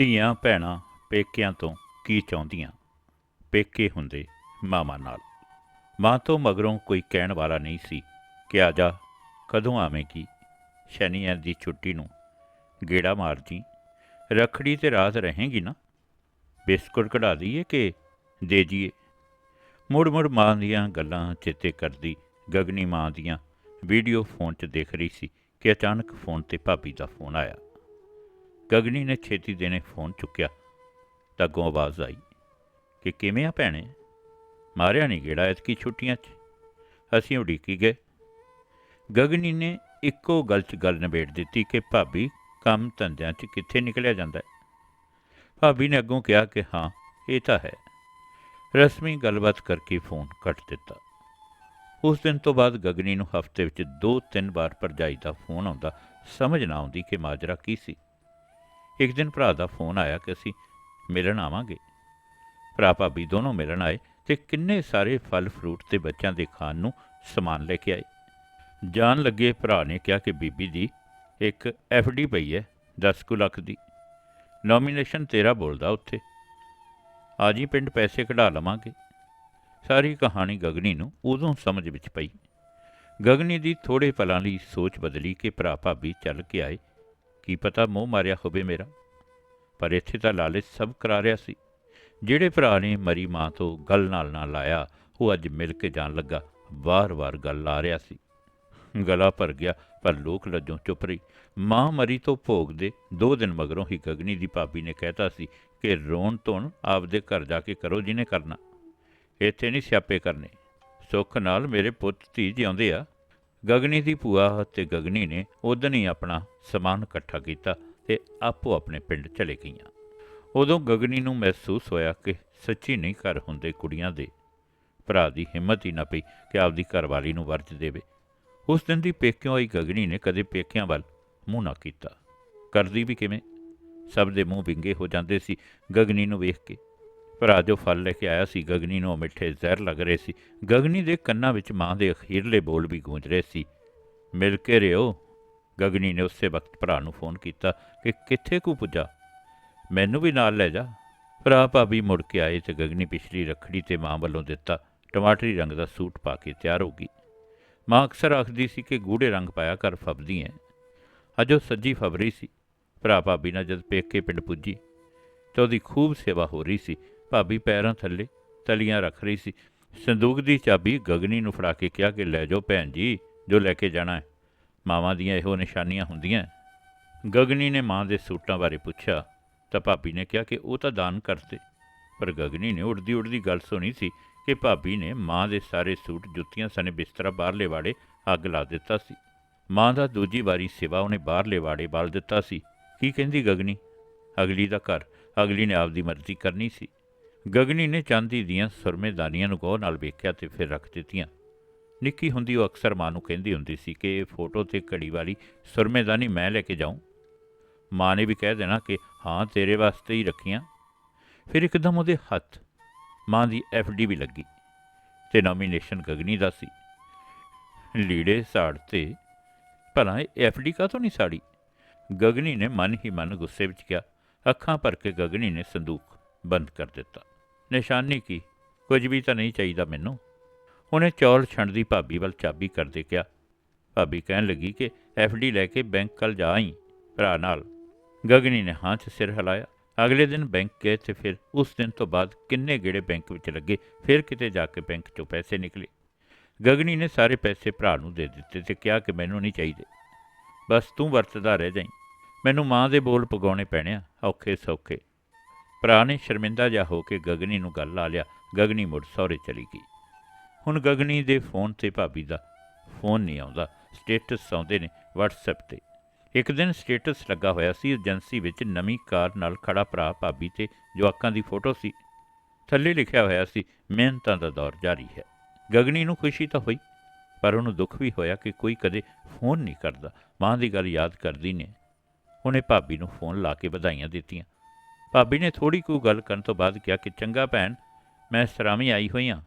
ਧੀਆਂ ਭੈਣਾਂ ਪੇਕਿਆਂ ਤੋਂ ਕੀ ਚਾਹੁੰਦੀਆਂ? ਪੇਕੇ ਹੁੰਦੇ ਮਾਮਾ ਨਾਲ। ਮਾਂ ਤੋਂ ਮਗਰੋਂ ਕੋਈ ਕਹਿਣ ਵਾਲਾ ਨਹੀਂ ਸੀ ਕਿ ਆ ਜਾ, ਕਦੋਂ ਆਵੇਂਗੀ? ਸ਼ਨੀਵਾਰ ਦੀ ਛੁੱਟੀ ਨੂੰ ਗੇੜਾ ਮਾਰ ਜੀ ਰਖੜੀ ਤੇ ਰਾਤ ਰਹੇਗੀ ਨਾ? ਬਿਸਕੁਟ ਕਢਾ ਦਈਏ ਕਿ ਦੇ ਜੀਏ? ਮੁੜ ਮੁੜ ਮਾਂ ਦੀਆਂ ਗੱਲਾਂ ਚੇਤੇ ਕਰਦੀ ਗਗਨੀ ਮਾਂ ਦੀਆਂ ਵੀਡੀਓ ਫੋਨ 'ਚ ਦੇਖ ਰਹੀ ਸੀ ਕਿ ਅਚਾਨਕ ਫੋਨ ਤੇ ਭਾਬੀ ਦਾ ਫੋਨ ਆਇਆ। ਗਗਨੀ ਨੇ ਛੇਤੀ ਦੇਣੇ ਫੋਨ ਚੁੱਕਿਆ। ਤਾਂ ਅੱਗੋਂ ਆਵਾਜ਼ ਆਈ ਕਿ ਕਿਵੇਂ ਆ ਭੈਣੇ? ਮਾਰਿਆ ਨਹੀਂ ਗੇੜਾ ਐਤਕੀ ਛੁੱਟੀਆਂ 'ਚ? ਅਸੀਂ ਉਡੀਕੀ ਗਏ। ਗਗਨੀ ਨੇ ਇੱਕੋ ਗੱਲ 'ਚ ਗੱਲ ਨਿਬੇੜ ਦਿੱਤੀ ਕਿ ਭਾਬੀ ਕੰਮ ਧੰਦਿਆਂ 'ਚ ਕਿੱਥੇ ਨਿਕਲਿਆ ਜਾਂਦਾ ਭਾਬੀ ਨੇ ਅੱਗੋਂ ਕਿਹਾ ਕਿ ਹਾਂ, ਇਹ ਤਾਂ ਹੈ। ਰਸਮੀ ਗੱਲਬਾਤ ਕਰਕੇ ਫੋਨ ਕੱਟ ਦਿੱਤਾ। ਉਸ ਦਿਨ ਤੋਂ ਬਾਅਦ ਗਗਨੀ ਨੂੰ ਹਫ਼ਤੇ ਵਿੱਚ ਦੋ ਤਿੰਨ ਵਾਰ ਭਰਜਾਈ ਦਾ ਫੋਨ ਆਉਂਦਾ ਸਮਝ ਨਾ ਆਉਂਦੀ ਕਿ ਮਾਜਰਾ ਕੀ ਸੀ। ਇੱਕ ਦਿਨ ਭਰਾ ਦਾ ਫੋਨ ਆਇਆ ਕਿ ਅਸੀਂ ਮਿਲਣ ਆਵਾਂਗੇ। ਭਰਾ ਭਾਬੀ ਦੋਨੋਂ ਮਿਲਣ ਆਏ ਤੇ ਕਿੰਨੇ ਸਾਰੇ ਫਲ, ਫਰੂਟ ਤੇ ਬੱਚਿਆਂ ਦੇ ਖਾਣ ਨੂੰ ਸਮਾਨ ਲੈ ਕੇ ਆਏ। ਜਾਣ ਲੱਗੇ ਭਰਾ ਨੇ ਕਿਹਾ ਕਿ ਬੀਬੀ ਦੀ ਇੱਕ ਡੀ ਪਈ ਹੈ 10 ਕੁ ਲੱਖ ਦੀ। ਨੋਮੀਨੇਸ਼ਨ ਤੇਰਾ ਬੋਲਦਾ ਉੱਥੇ। ਆ ਜੀ ਪਿੰਡ ਪੈਸੇ ਕਢਾ ਲਵਾਂਗੇ। ਸਾਰੀ ਕਹਾਣੀ ਗਗਨੀ ਨੂੰ ਉਦੋਂ ਸਮਝ ਵਿੱਚ ਪਈ। ਗਗਨੀ ਦੀ ਥੋੜੇ ਪਲਾਂ ਲਈ ਸੋਚ ਬਦਲੀ ਕਿ ਭਰਾ ਭਾਬੀ ਚੱਲ ਕੇ ਆਏ ਕੀ ਪਤਾ ਮੋਹ ਮਾਰਿਆ ਹੋਵੇ ਮੇਰਾ? ਪਰ ਇੱਥੇ ਤਾਂ ਲਾਲਚ ਸਭ ਕਰਾ ਰਿਹਾ ਸੀ। ਜਿਹੜੇ ਭਰਾ ਨੇ ਮਰੀ ਮਾਂ ਤੋਂ ਗੱਲ ਨਾਲ ਨਾ ਲਾਇਆ, ਉਹ ਅੱਜ ਮਿਲ ਕੇ ਜਾਣ ਲੱਗਾ, ਵਾਰ-ਵਾਰ ਗੱਲ ਲਾ ਰਿਹਾ ਸੀ। ਗਲਾ ਭਰ ਗਿਆ, ਪਰ ਲੋਕ ਲੱਜੋਂ ਚੁੱਪ ਰਹੀ। ਮਾਂ ਮਰੀ ਤੋਂ ਭੋਗ ਦੇ ਦੋ ਦਿਨ ਮਗਰੋਂ ਹੀ ਗਗਨੀ ਦੀ ਭਾਬੀ ਨੇ ਕਹਿਤਾ ਸੀ ਕਿ ਰੋਣ ਧੋਣ ਆਪਦੇ ਘਰ ਜਾ ਕੇ ਕਰੋ ਜਿਹਨੇ ਕਰਨਾ। ਇੱਥੇ ਨਹੀਂ ਸਿਆਪੇ ਕਰਨੇ। ਸੁੱਖ ਨਾਲ ਮੇਰੇ ਪੁੱਤ ਧੀ ਜਿਉਂਦੇ ਆ। ਗਗਨੀ ਦੀ ਭੂਆ ਤੇ ਗਗਨੀ ਨੇ ਉਦੋਂ ਹੀ ਆਪਣਾ ਸਮਾਨ ਇਕੱਠਾ ਕੀਤਾ ਤੇ ਆਪੋ ਆਪਣੇ ਪਿੰਡ ਚਲੇ ਗਈਆਂ। ਉਦੋਂ ਗਗਨੀ ਨੂੰ ਮਹਿਸੂਸ ਹੋਇਆ ਕਿ ਸੱਚੀ ਨਹੀਂ ਘਰ ਹੁੰਦੇ ਕੁੜੀਆਂ ਦੇ। ਭਰਾ ਦੀ ਹਿੰਮਤ ਹੀ ਨਾ ਪਈ ਕਿ ਆਪਦੀ ਘਰਵਾਲੀ ਨੂੰ ਵਰਜ ਦੇਵੇ। ਉਸ ਦਿਨ ਦੀ ਪੇਕਿਓਂ ਆਈ ਗਗਨੀ ਨੇ ਕਦੇ ਪੇਕਿਆਂ ਵੱਲ ਮੂੰਹ ਨਾ ਕੀਤਾ। ਕਰਦੀ ਵੀ ਕਿਵੇਂ? ਸਭ ਦੇ ਮੂੰਹ ਵਿੰਗੇ ਹੋ ਜਾਂਦੇ ਸੀ ਗਗਨੀ ਨੂੰ ਵੇਖ ਕੇ। ਭਰਾ ਜੋ ਫਲ ਲੈ ਕੇ ਆਇਆ ਸੀ, ਗਗਨੀ ਨੂੰ ਉਹ ਮਿੱਠੇ ਜ਼ਹਿਰ ਲੱਗ ਰਹੇ ਸੀ। ਗਗਨੀ ਦੇ ਕੰਨਾਂ ਵਿੱਚ ਮਾਂ ਦੇ ਅਖੀਰਲੇ ਬੋਲ ਵੀ ਗੂੰਜ ਰਹੇ ਸੀ। ਮਿਲ ਕੇ ਰਿਓ। ਗਗਨੀ ਨੇ ਉਸੇ ਵਕਤ ਭਰਾ ਨੂੰ ਫੋਨ ਕੀਤਾ ਕਿ ਕਿੱਥੇ ਕੁ ਪੁੱਜਾ? ਮੈਨੂੰ ਵੀ ਨਾਲ ਲੈ ਜਾ। ਭਰਾ ਭਾਬੀ ਮੁੜ ਕੇ ਆਏ ਤੇ ਗਗਨੀ ਪਿਛਲੀ ਰੱਖੜੀ ਤੇ ਮਾਂ ਵੱਲੋਂ ਦਿੱਤਾ ਟਮਾਟਰੀ ਰੰਗ ਦਾ ਸੂਟ ਪਾ ਕੇ ਤਿਆਰ ਹੋ ਗਈ। ਮਾਂ ਅਕਸਰ ਆਖਦੀ ਸੀ ਕਿ ਗੂੜੇ ਰੰਗ ਪਾਇਆ ਕਰ, ਫਬਦੀ ਐ। ਅੱਜ ਉਹ ਸੱਜੀ ਫਬਰੀ ਸੀ। ਭਰਾ ਭਾਬੀ ਨਾਲ ਜਦ ਪੇਕੇ ਪਿੰਡ ਪੁੱਜੀ, ਤਾਂ ਉਹਦੀ ਖੂਬ ਸੇਵਾ ਹੋ ਰਹੀ ਸੀ। ਭਾਬੀ ਪੈਰਾਂ ਥੱਲੇ ਤਲੀਆਂ ਰੱਖ ਰਹੀ ਸੀ। ਸੰਦੂਕ ਦੀ ਚਾਬੀ ਗਗਨੀ ਨੂੰ ਫੜਾ ਕੇ ਕਿਹਾ ਕਿ ਲੈ ਜਾਓ ਭੈਣ ਜੀ, ਜੋ ਲੈ ਕੇ ਜਾਣਾ ਹੈ। ਮਾਵਾਂ ਦੀਆਂ ਇਹੋ ਨਿਸ਼ਾਨੀਆਂ ਹੁੰਦੀਆਂ ਗਗਨੀ ਨੇ ਮਾਂ ਦੇ ਸੂਟਾਂ ਬਾਰੇ ਪੁੱਛਿਆ, ਤਾਂ ਭਾਬੀ ਨੇ ਕਿਹਾ ਕਿ ਉਹ ਤਾਂ ਦਾਨ ਕਰਤੇ। ਪਰ ਗਗਨੀ ਨੇ ਉੜਦੀ ਉੜਦੀ ਗੱਲ ਸੁਣੀ ਸੀ ਕਿ ਭਾਬੀ ਨੇ ਮਾਂ ਦੇ ਸਾਰੇ ਸੂਟ, ਜੁੱਤੀਆਂ ਸਣੇ ਬਿਸਤਰਾ ਬਾਹਰਲੇ ਵਾੜੇ ਅੱਗ ਲਾ ਦਿੱਤਾ ਸੀ। ਮਾਂ ਦਾ ਦੂਜੀ ਵਾਰੀ ਸਿਵਾ ਉਹਨੇ ਬਾਹਰਲੇ ਵਾੜੇ ਬਾਲ ਦਿੱਤਾ ਸੀ। ਕੀ ਕਹਿੰਦੀ ਗਗਨੀ? ਅਗਲੀ ਦਾ ਘਰ, ਅਗਲੀ ਨੇ ਆਪਦੀ ਮਰਜ਼ੀ ਕਰਨੀ ਸੀ। ਗਗਨੀ ਨੇ ਚਾਂਦੀ ਦੀਆਂ ਸੁਰਮੇਦਾਨੀਆਂ ਨੂੰ ਗੌਰ ਨਾਲ ਵੇਖਿਆ ਤੇ ਫਿਰ ਰੱਖ ਦਿੱਤੀਆਂ। ਨਿੱਕੀ ਹੁੰਦੀ ਉਹ ਅਕਸਰ ਮਾਂ ਨੂੰ ਕਹਿੰਦੀ ਹੁੰਦੀ ਸੀ ਕਿ ਇਹ ਫੋਟੋ ਤੇ ਘੜੀ ਵਾਲੀ ਸੁਰਮੇਦਾਨੀ ਮੈਂ ਲੈ ਕੇ ਜਾਊਂ। ਮਾਂ ਨੇ ਵੀ ਕਹਿ ਦੇਣਾ ਕਿ ਹਾਂ, ਤੇਰੇ ਵਾਸਤੇ ਹੀ ਰੱਖੀਆਂ। ਫਿਰ ਇੱਕਦਮ ਉਹਦੇ ਹੱਥ ਮਾਂ ਦੀ ਡੀ ਵੀ ਲੱਗੀ ਤੇ ਨੋਮੀਨੇਸ਼ਨ ਗਗਨੀ ਦਾ ਸੀ। ਲੀੜੇ ਸਾੜ ਤੇ ਭਲਾ ਇਹ ਡੀ ਕਾਹਤੋਂ ਨਹੀਂ ਸਾੜੀ? ਗਗਨੀ ਨੇ ਮਨ ਹੀ ਮਨ ਗੁੱਸੇ ਵਿੱਚ ਕਿਹਾ। ਅੱਖਾਂ ਭਰ ਕੇ ਗਗਨੀ ਨੇ ਸੰਦੂਕ ਬੰਦ ਕਰ ਦਿੱਤਾ। ਨਿਸ਼ਾਨੀ ਕੀ? ਕੁਝ ਵੀ ਤਾਂ ਨਹੀਂ ਚਾਹੀਦਾ ਮੈਨੂੰ। ਉਹਨੇ ਚੌਲ ਛੰਡਦੀ ਭਾਬੀ ਵੱਲ ਚਾਬੀ ਕਰਦੇ ਕਿਹਾ। ਭਾਬੀ ਕਹਿਣ ਲੱਗੀ ਕਿ ਡੀ ਲੈ ਕੇ ਬੈਂਕ ਕੱਲ ਜਾ ਆਈ, ਭਰਾ ਨਾਲ। ਗਗਨੀ ਨੇ ਹਾਂ 'ਚ ਸਿਰ ਹਿਲਾਇਆ। ਅਗਲੇ ਦਿਨ ਬੈਂਕ ਗਏ ਤੇ ਫਿਰ ਉਸ ਦਿਨ ਤੋਂ ਬਾਅਦ ਕਿੰਨੇ ਗੇੜੇ ਬੈਂਕ ਵਿੱਚ ਲੱਗੇ, ਫਿਰ ਕਿਤੇ ਜਾ ਕੇ ਬੈਂਕ 'ਚੋਂ ਪੈਸੇ ਨਿਕਲੇ। ਗਗਨੀ ਨੇ ਸਾਰੇ ਪੈਸੇ ਭਰਾ ਨੂੰ ਦੇ ਦਿੱਤੇ ਤੇ ਕਿਹਾ ਕਿ ਮੈਨੂੰ ਨਹੀਂ ਚਾਹੀਦੇ। ਬਸ ਤੂੰ ਵਰਤਦਾ ਰਹਿ ਜਾਈਂ। ਮੈਨੂੰ ਮਾਂ ਦੇ ਬੋਲ ਪਗਾਉਣੇ ਪੈਣੇ ਆ, ਔਖੇ ਸੌਖੇ। ਭਰਾ ਨੇ ਸ਼ਰਮਿੰਦਾ ਜਾ ਹੋ ਕੇ ਗਗਨੀ ਨੂੰ ਗੱਲ ਲਾ ਲਿਆ। ਗਗਨੀ ਮੁੜ ਸਹੁਰੇ ਚਲੀ ਗਈ। ਹੁਣ ਗਗਨੀ ਦੇ ਫੋਨ ਤੇ ਭਾਬੀ ਦਾ ਫੋਨ ਨਹੀਂ ਆਉਂਦਾ। ਸਟੇਟਸ ਆਉਂਦੇ ਨੇ WhatsApp ਤੇ। ਇੱਕ ਦਿਨ ਸਟੇਟਸ ਲੱਗਾ ਹੋਇਆ ਸੀ। ਏਜੰਸੀ ਵਿੱਚ ਨਵੀਂ ਕਾਰ ਨਾਲ ਖੜਾ ਭਰਾ ਭਾਬੀ ਤੇ ਜਵਾਕਾਂ ਦੀ ਫੋਟੋ ਸੀ। ਥੱਲੇ ਲਿਖਿਆ ਹੋਇਆ ਸੀ, ਮਿਹਨਤਾਂ ਦਾ ਦੌਰ ਜਾਰੀ ਹੈ। ਗਗਨੀ ਨੂੰ ਖੁਸ਼ੀ ਤਾਂ ਹੋਈ, ਪਰ ਉਹਨੂੰ ਦੁੱਖ ਵੀ ਹੋਇਆ ਕਿ ਕੋਈ ਕਦੇ ਫੋਨ ਨਹੀਂ ਕਰਦਾ। ਮਾਂ ਦੀ ਗੱਲ ਯਾਦ ਕਰਦੀ ਨੇ। ਉਹਨੇ ਭਾਬੀ ਨੂੰ ਫੋਨ ਲਾ ਕੇ ਵਧਾਈਆਂ ਦਿੱਤੀਆਂ। ਭਾਬੀ ਨੇ ਥੋੜੀ ਕੁ ਗੱਲ ਕਰਨ ਤੋਂ ਬਾਅਦ ਕਿਹਾ ਕਿ, ਚੰਗਾ ਭੈਣ, ਮੈਂ ਸਰਾਮੀ ਆਈ ਹੋਈ ਹਾਂ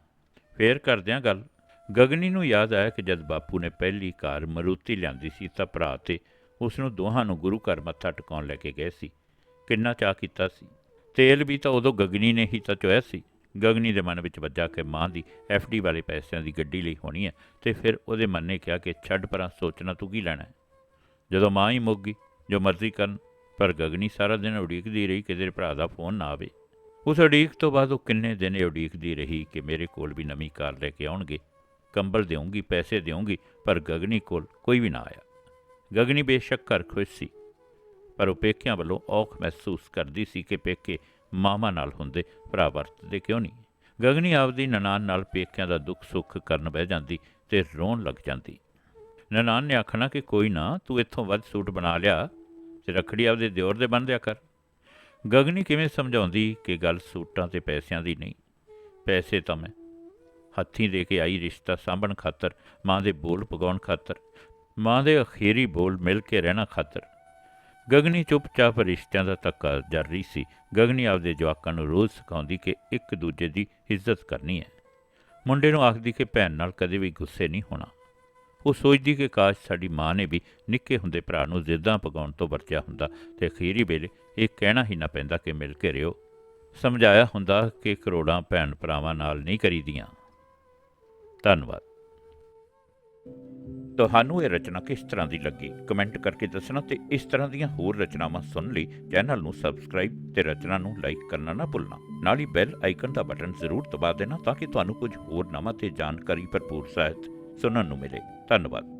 ਫੇਰ ਕਰਦਿਆਂ ਗੱਲ, ਗਗਨੀ ਨੂੰ ਯਾਦ ਆਇਆ ਕਿ ਜਦ ਬਾਪੂ ਨੇ ਪਹਿਲੀ ਕਾਰ ਮਰੂਤੀ ਲਿਆਂਦੀ ਸੀ ਤਾਂ ਭਰਾ ਤੇ ਉਸ ਨੂੰ ਦੋਹਾਂ ਨੂੰ ਗੁਰੂ ਘਰ ਮੱਥਾ ਟਿਕਾਉਣ ਲੈ ਕੇ ਗਏ ਸੀ। ਕਿੰਨਾ ਚਾਹ ਕੀਤਾ ਸੀ। ਤੇਲ ਵੀ ਤਾਂ ਉਦੋਂ ਗਗਨੀ ਨੇ ਹੀ ਤਾਂ ਚੋਇਆ ਸੀ। ਗਗਨੀ ਦੇ ਮਨ ਵਿੱਚ ਵੱਜਾ ਕਿ ਮਾਂ ਦੀ ਡੀ ਵਾਲੇ ਪੈਸਿਆਂ ਦੀ ਗੱਡੀ ਲਈ ਹੋਣੀ ਹੈ ਤੇ ਫਿਰ ਉਹਦੇ ਮਨ ਨੇ ਕਿਹਾ ਕਿ, ਛੱਡ ਪਰਾਂ, ਸੋਚਣਾ ਤੂੰ ਕੀ ਲੈਣਾ ਜਦੋਂ ਮਾਂ ਹੀ ਮੁੱਕ ਗਈ, ਜੋ ਮਰਜ਼ੀ ਕਰਨ ਪਰ ਗਗਨੀ ਸਾਰਾ ਦਿਨ ਉਡੀਕਦੀ ਰਹੀ ਕਿ ਤੇਰੇ ਭਰਾ ਦਾ ਫੋਨ ਨਾ ਆਵੇ। ਉਸ ਉਡੀਕ ਤੋਂ ਬਾਅਦ ਉਹ ਕਿੰਨੇ ਦਿਨ ਇਹ ਉਡੀਕਦੀ ਰਹੀ ਕਿ ਮੇਰੇ ਕੋਲ ਵੀ ਨਵੀਂ ਕਾਰ ਲੈ ਕੇ ਆਉਣਗੇ। ਕੰਬਲ ਦੇਵਾਂਗੀ ਪੈਸੇ ਦੇਵਾਂਗੀ ਪਰ ਗਗਨੀ ਕੋਲ ਕੋਈ ਵੀ ਨਾ ਆਇਆ। ਗਗਨੀ ਬੇਸ਼ੱਕ ਘਰ ਖੁਸ਼ ਸੀ, ਪਰ ਉਹ ਪੇਕਿਆਂ ਵੱਲੋਂ ਔਖ ਮਹਿਸੂਸ ਕਰਦੀ ਸੀ ਕਿ ਪੇਕੇ ਮਾਮਾ ਨਾਲ ਹੁੰਦੇ, ਭਰਾ ਵਰਤਦੇ ਕਿਉਂ ਨਹੀਂ। ਗਗਨੀ ਆਪਦੀ ਨਨਾਣ ਨਾਲ ਪੇਕਿਆਂ ਦਾ ਦੁੱਖ ਸੁੱਖ ਕਰਨ ਬਹਿ ਜਾਂਦੀ ਤੇ ਰੋਣ ਲੱਗ ਜਾਂਦੀ। ਨਨਾਣ ਨੇ ਆਖਣਾ ਕਿ ਕੋਈ ਨਾ, ਤੂੰ ਇੱਥੋਂ ਵੱਧ ਸੂਟ ਬਣਾ ਲਿਆ। ਤੇ ਰੱਖੜੀ ਆਪਦੇ ਦਿਓਰ ਦੇ ਬੰਨ ਦਿਆ ਕਰ। ਗਗਨੀ ਕਿਵੇਂ ਸਮਝਾਉਂਦੀ ਕਿ ਗੱਲ ਸੂਟਾਂ ਤੇ ਪੈਸਿਆਂ ਦੀ ਨਹੀਂ। ਪੈਸੇ ਤਾਂ ਮੈਂ ਹੱਥੀਂ ਦੇ ਕੇ ਆਈ ਰਿਸ਼ਤਾ ਸਾਂਭਣ ਖਾਤਰ, ਮਾਂ ਦੇ ਬੋਲ ਪਗਾਉਣ ਖਾਤਰ, ਮਾਂ ਦੇ ਅਖੀਰੀ ਬੋਲ ਮਿਲ ਕੇ ਰਹਿਣਾ ਖਾਤਰ। ਗਗਨੀ ਚੁੱਪਚਾਪ ਰਿਸ਼ਤਿਆਂ ਦਾ ਧੱਕਾ ਜਾਰੀ ਸੀ। ਗਗਨੀ ਆਪਦੇ ਜਵਾਕਾਂ ਨੂੰ ਰੋਜ਼ ਸਿਖਾਉਂਦੀ ਕਿ ਇੱਕ ਦੂਜੇ ਦੀ ਇੱਜ਼ਤ ਕਰਨੀ ਹੈ। ਮੁੰਡੇ ਨੂੰ ਆਖਦੀ ਕਿ ਭੈਣ ਨਾਲ ਕਦੇ ਵੀ ਗੁੱਸੇ ਨਹੀਂ ਹੋਣਾ। ਉਹ ਸੋਚਦੀ ਕਿ ਕਾਸ਼ ਸਾਡੀ ਮਾਂ ਨੇ ਵੀ ਨਿੱਕੇ ਹੁੰਦੇ ਭਰਾ ਨੂੰ ਜ਼ਿੱਦਾਂ ਪਗਾਉਣ ਤੋਂ ਵਰਤਿਆ ਹੁੰਦਾ ਤੇ ਅਖੀਰੀ ਵੇਲੇ ਇਹ ਕਹਿਣਾ ਹੀ ਨਾ ਪੈਂਦਾ ਕਿ ਮਿਲ ਕੇ ਰਿਓ। ਸਮਝਾਇਆ ਹੁੰਦਾ ਕਿ ਕਰੋੜਾਂ ਭੈਣ ਭਰਾਵਾਂ ਨਾਲ ਨਹੀਂ ਕਰੀਦੀਆਂ। ਧੰਨਵਾਦ। ਤੁਹਾਨੂੰ ਇਹ ਰਚਨਾ ਕਿਸ ਤਰ੍ਹਾਂ ਦੀ ਲੱਗੀ? ਕਮੈਂਟ ਕਰਕੇ ਦੱਸਣਾ ਤੇ ਇਸ ਤਰ੍ਹਾਂ ਦੀਆਂ ਹੋਰ ਰਚਨਾਵਾਂ ਸੁਣਨ ਲਈ ਚੈਨਲ ਨੂੰ ਸਬਸਕ੍ਰਾਈਬ ਤੇ ਰਚਨਾ ਨੂੰ ਲਾਈਕ ਕਰਨਾ ਨਾ ਭੁੱਲਣਾ। ਨਾਲ ਹੀ ਬੈਲ ਆਈਕਨ ਦਾ ਬਟਨ ਜ਼ਰੂਰ ਦਬਾ ਦੇਣਾ ਤਾਂ ਕਿ ਤੁਹਾਨੂੰ ਕੁਝ ਹੋਰ ਨਵਾਂ ਤੇ ਜਾਣਕਾਰੀ ਭਰਪੂਰ ਸਾਹਿਤ ਸੁਣਨ ਨੂੰ ਮਿਲੇ। ਧੰਨਵਾਦ।